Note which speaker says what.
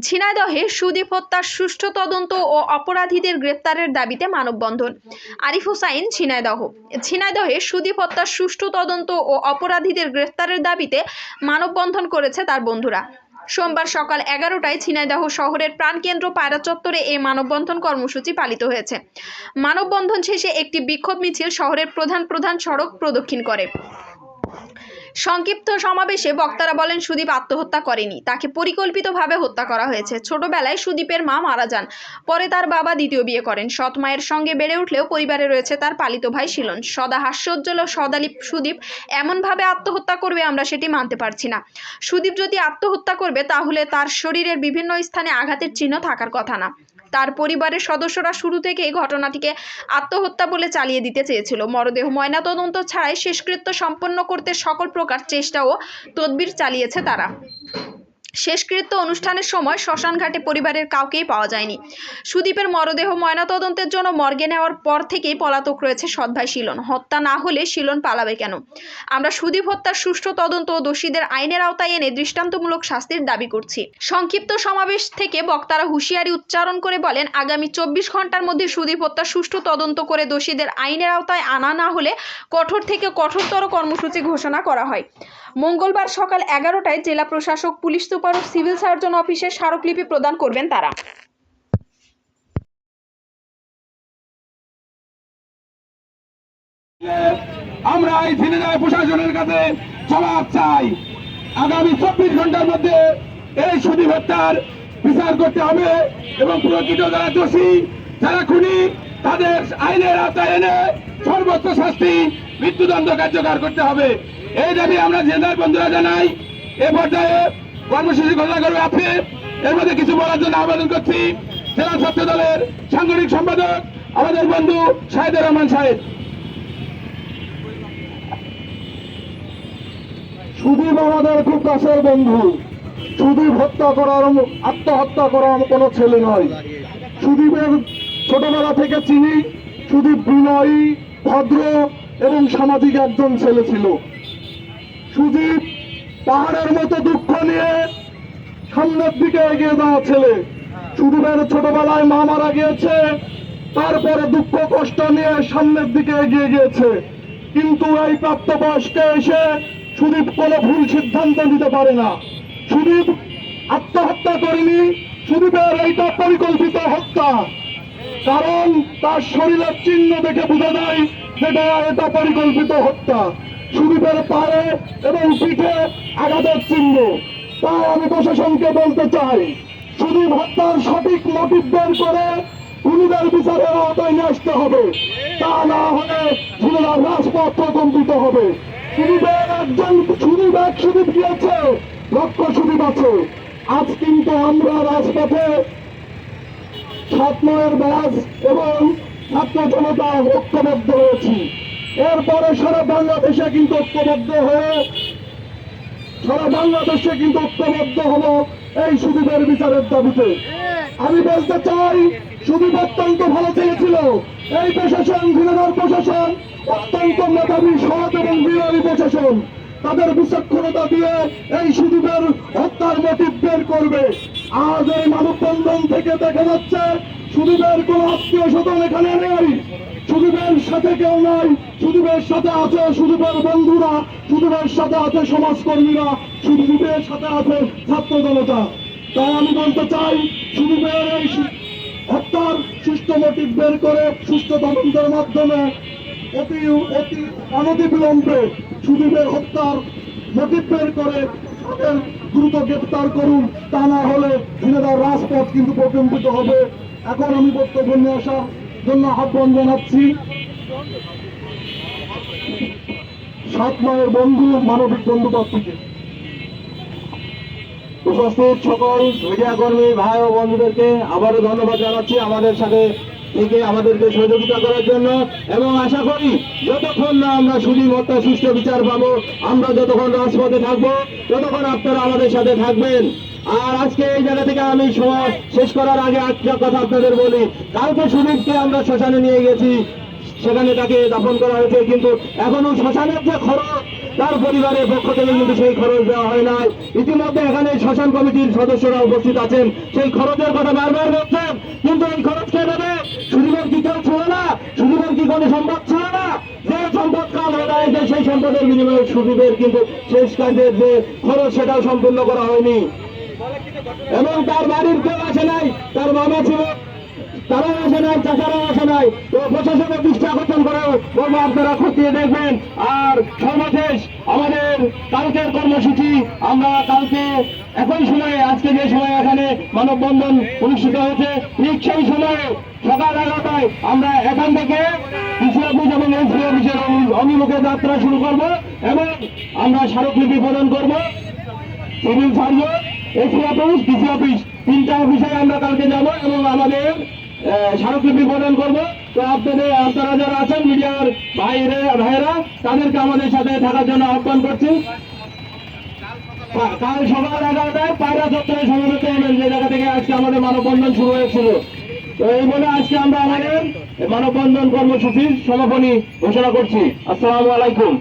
Speaker 1: ঝিনাইদহে সুদীপ হত্যার সুষ্ঠু তদন্ত ও অপরাধীদের গ্রেপ্তারের দাবিতে মানববন্ধন। আরিফ হোসাইন ঝিনাইদহ। ঝিনাইদহে সুদীপ হত্যার সুষ্ঠু তদন্ত ও অপরাধীদের গ্রেপ্তারের দাবিতে মানববন্ধন করেছে তার বন্ধুরা। সোমবার সকাল এগারোটায় ঝিনাইদহ শহরের প্রাণকেন্দ্র পায়রা চত্বরে এই মানববন্ধন কর্মসূচি পালিত হয়েছে। মানববন্ধন শেষে একটি বিক্ষোভ মিছিল শহরের প্রধান প্রধান সড়ক প্রদক্ষিণ করে। সংক্ষিপ্ত সমাবেশে বক্তারা বলেন, সুদীপ আত্মহত্যা করেনি। তাকে পরিকল্পিতভাবে হত্যা করা হয়েছে। ছোটবেলায় সুদীপের মা মারা যান। পরে তার বাবা দ্বিতীয় বিয়ে করেন। সৎ মায়ের সঙ্গে বেড়ে উঠলেও পরিবারে রয়েছে তার পালিত ভাই শিলন। সদা হাস্যোজ্জ্বল সদালিপ সুদীপ এমনভাবে আত্মহত্যা করবে আমরা সেটি মানতে পারছি না। সুদীপ যদি আত্মহত্যা করবে, তাহলে তার শরীরের বিভিন্ন স্থানে আঘাতের চিহ্ন থাকার কথা না। তার পরিবারের সদস্যরা শুরু থেকে এই ঘটনাটিকে আত্মহত্যা বলে চালিয়ে দিতে চেয়েছিল। মরদেহ ময়নাতদন্ত ছাড়াই শেষকৃত্য সম্পন্ন করতে সকল প্রকার চেষ্টা ও তদবির চালিয়েছে তারা। শেষকৃত্য অনুষ্ঠানের সময় শ্মশানঘাটে পরিবারের কাউকেই পাওয়া যায়নি। সুদীপের মরদেহ ময়নাতদন্তের জন্য মর্গে নেওয়ার পর থেকেই পলাতক রয়েছে সৎভাই শিলন। হত্যা না হলে শিলন পালাবে কেন? আমরা সুদীপ হত্যার সুষ্ঠু তদন্ত ও দোষীদের আইনের আওতায় এনে দৃষ্টান্তমূলক শাস্তির দাবি করছি। সংক্ষিপ্ত সমাবেশ থেকে বক্তারা হুঁশিয়ারি উচ্চারণ করে বলেন, আগামী চব্বিশ ঘণ্টার মধ্যে সুদীপ হত্যার সুষ্ঠু তদন্ত করে দোষীদের আইনের আওতায় আনা না হলে কঠোর থেকে কঠোরতর কর্মসূচি ঘোষণা করা হয়। মঙ্গলবার সকাল এগারোটায় জেলা প্রশাসক, পুলিশ সুপার ও সিভিল সার্জন অফিসে স্মারকলিপি প্রদান করবেন তারা।
Speaker 2: আমরা এই ঝিনাইদহ প্রশাসনের কাছে জবাব চাই। আগামী চব্বিশ ঘণ্টার মধ্যে এই সুদী হত্যার বিচার করতে হবে এবং প্রকৃত যারা দোষী, যারা খুনি, তাদের আইনের আওতায় এনে সর্বোচ্চ শাস্তি, মৃত্যুদণ্ড কার্যকর করতে হবে। এই দাবি আমরা জেলার বন্ধুরা জানাই। এ পর্যায়ে কর্মসূচি ঘোষণা করবে আপনি এর মধ্যে কিছু বলার জন্য আবেদন করছি। জেলা ছাত্র দলের সাংগঠনিক সম্পাদক, আমাদের বন্ধু শাহেদুর রহমান সাহেব।
Speaker 3: সুদীপ আমাদের খুব কাছের বন্ধু। সুদীপ হত্যা করার আত্মহত্যা করার কোনো ছেলে নয়। সুদীপের ছোটবেলা থেকে চিনি। সুদীপ বিনয়ী, ভদ্র এবং সামাজিক একজন ছেলে ছিল। সুদীপ পাহাড়ের মতো দুঃখ নিয়ে সামনের দিকে এগিয়ে যাওয়া ছেলে। সুদীপের ছোটবেলায় মা মারা গিয়েছে, তারপরে দুঃখ, কষ্ট নিয়ে সামনের দিকে এগিয়ে গিয়েছে। কিন্তু এই প্রাপ্তবয়স্কে এসে সুদীপ কোনো ভুল সিদ্ধান্ত নিতে পারে না। সুদীপ আত্মহত্যা করেনি, সুদীপের এইটা পরিকল্পিত হত্যা। কারণ তার শরীরের চিহ্ন দেখে বোঝা যায় যেটা এটা পরিকল্পিত হত্যা। সুদীপের পায়ে এবং পিঠে আঘাতের চিহ্ন। তাই আমি প্রশাসনকে বলতে চাই, সুদীপ হত্যার সঠিক মোটিভ বের করে খুনিদের বিচারের আওতায় নিয়ে আসতে হবে। তা না হলে খুনিরা রাজপথ প্রকম্পিত হবে। সুদীপের একজন, সুদীপ এক সুদীপ গিয়েছে, লক্ষ সুদীপ আছে। আজ কিন্তু আমরা রাজপথে সাত নয়ের ব্যাস এবং ছাত্র জনতা ঐক্যবদ্ধ হয়েছি এরপরে সারা বাংলাদেশে কিন্তু ঐক্যবদ্ধ হয়ে, সারা বাংলাদেশে কিন্তু ঐক্যবদ্ধ হলো এই সুদীপের বিচারের দাবিতে। আমি বলতে চাই, সুদীপ অত্যন্ত ভালো চেয়েছিল। এই প্রশাসন, ঘৃণার প্রশাসন, অত্যন্ত মেধাবী, সৎ এবং বিরোধী প্রশাসন। তাদের বিচক্ষণতা দিয়ে এই সুদীপের হত্যার মোটিভ বের করবে। আজ এই মানববন্ধন থেকে দেখা যাচ্ছে সুদীপের কোন আত্মীয় স্বজন এখানে নেই। সুদীপের সাথে কেউ নাই। সুদীপের সাথে আছে সুদীপের বন্ধুরা। সুদীপের সাথে আছে সমাজকর্মীরা। সুদীপের সাথে আছে ছাত্র জনতা। তাই আমি বলতে চাই, সুদীপের এই হত্যার সুষ্ঠু মোটিভ বের করে, সুষ্ঠু তদন্তের মাধ্যমে অতি অতি অনতিবিলম্বে সুদীপের হত্যার মোটিভ বের করে তাদের দ্রুত গ্রেপ্তার করুন, তা না হলে ঝিনেদার রাজপথ কিন্তু প্রকম্পিত হবে। এখন আমি বক্তব্য নিয়ে আসার জন্য আহ্বান জানাচ্ছি। সাত মায়ের বন্ধু মানবিক বন্ধু পত্রিকে
Speaker 2: উপস্থিত সকল মিডিয়া কর্মী ভাই ও বন্ধুদেরকে আবারও ধন্যবাদ জানাচ্ছি। আমাদের সাথে থেকে আমাদেরকে সহযোগিতা করার জন্য এবং আশা করি যতক্ষণ না আমরা হত্যা সুষ্ঠু বিচার পাবো, আমরা যতক্ষণ রাজপথে থাকব, ততক্ষণ আপনারা আমাদের সাথে থাকবেন। আর আজকে এই জায়গা থেকে আমি সময় শেষ করার আগে একটা কথা আপনাদের বলি। কালকে সুদীপকে আমরা শ্মশানে নিয়ে গেছি। সেখানে তাকে দাফন করা হয়েছে, কিন্তু এখনও শ্মশানের যে খরচ তার পরিবারের পক্ষ থেকে কিন্তু সেই খরচ দেওয়া হয় নাই। ইতিমধ্যে এখানে শ্মশান কমিটির সদস্যরা উপস্থিত আছেন। সেই খরচের কথা বারবার বলছেন, কিন্তু এই খরচ কে দেবে সুদীপের কি কেউ ছিল না? সুদীপের কি কোনো সম্পদ ছিল না? যে সম্পদ কাল হয়ে সেই সম্পদের বিনিময়ে সুদীপের কিন্তু শেষ কাজের যে খরচ, সেটাও সম্পূর্ণ করা হয়নি। এবং তার বাড়ির কেউ আসে নাই, তার মামা ছিল। তারাও আসে নাই চাচারাও আসে নাই। তো প্রশাসনের দৃষ্টি আকর্ষণ করে বলব, আপনারা খতিয়ে দেখবেন। আর সর্বশেষ আমাদের কালকের কর্মসূচি, আমরা কালকে একই সময়ে, আজকে যে সময় এখানে মানববন্ধন অনুষ্ঠিত হয়েছে, ঠিক সেই সময়ে সকাল এগারোটায় আমরা এখান থেকে কৃষি অফিস এবং এসপি অফিসের অভিমুখে যাত্রা শুরু করব এবং আমরা স্মারকলিপি প্রদান করব। Civil surgeon, AC office, DC office, তিনটা অফিসে আমরা কালকে যাব এবং আমাদের স্মারকলিপি প্রদান করব। তো আপনাদের, আপনারা যারা আছেন, মিডিয়ার ভাইরে ভাইরা তাদেরকে আমাদের সাথে থাকার জন্য আহ্বান করছি। কাল সকাল এগারোটায় পায়রা চত্বরে সমাবেত হবেন যে জায়গা থেকে আজকে আমাদের মানববন্ধন শুরু হয়েছিল। তো এই বলে আজকে আমরা আমাদের মানববন্ধন কর্মসূচির সমাপনী ঘোষণা করছি। আসসালামু আলাইকুম।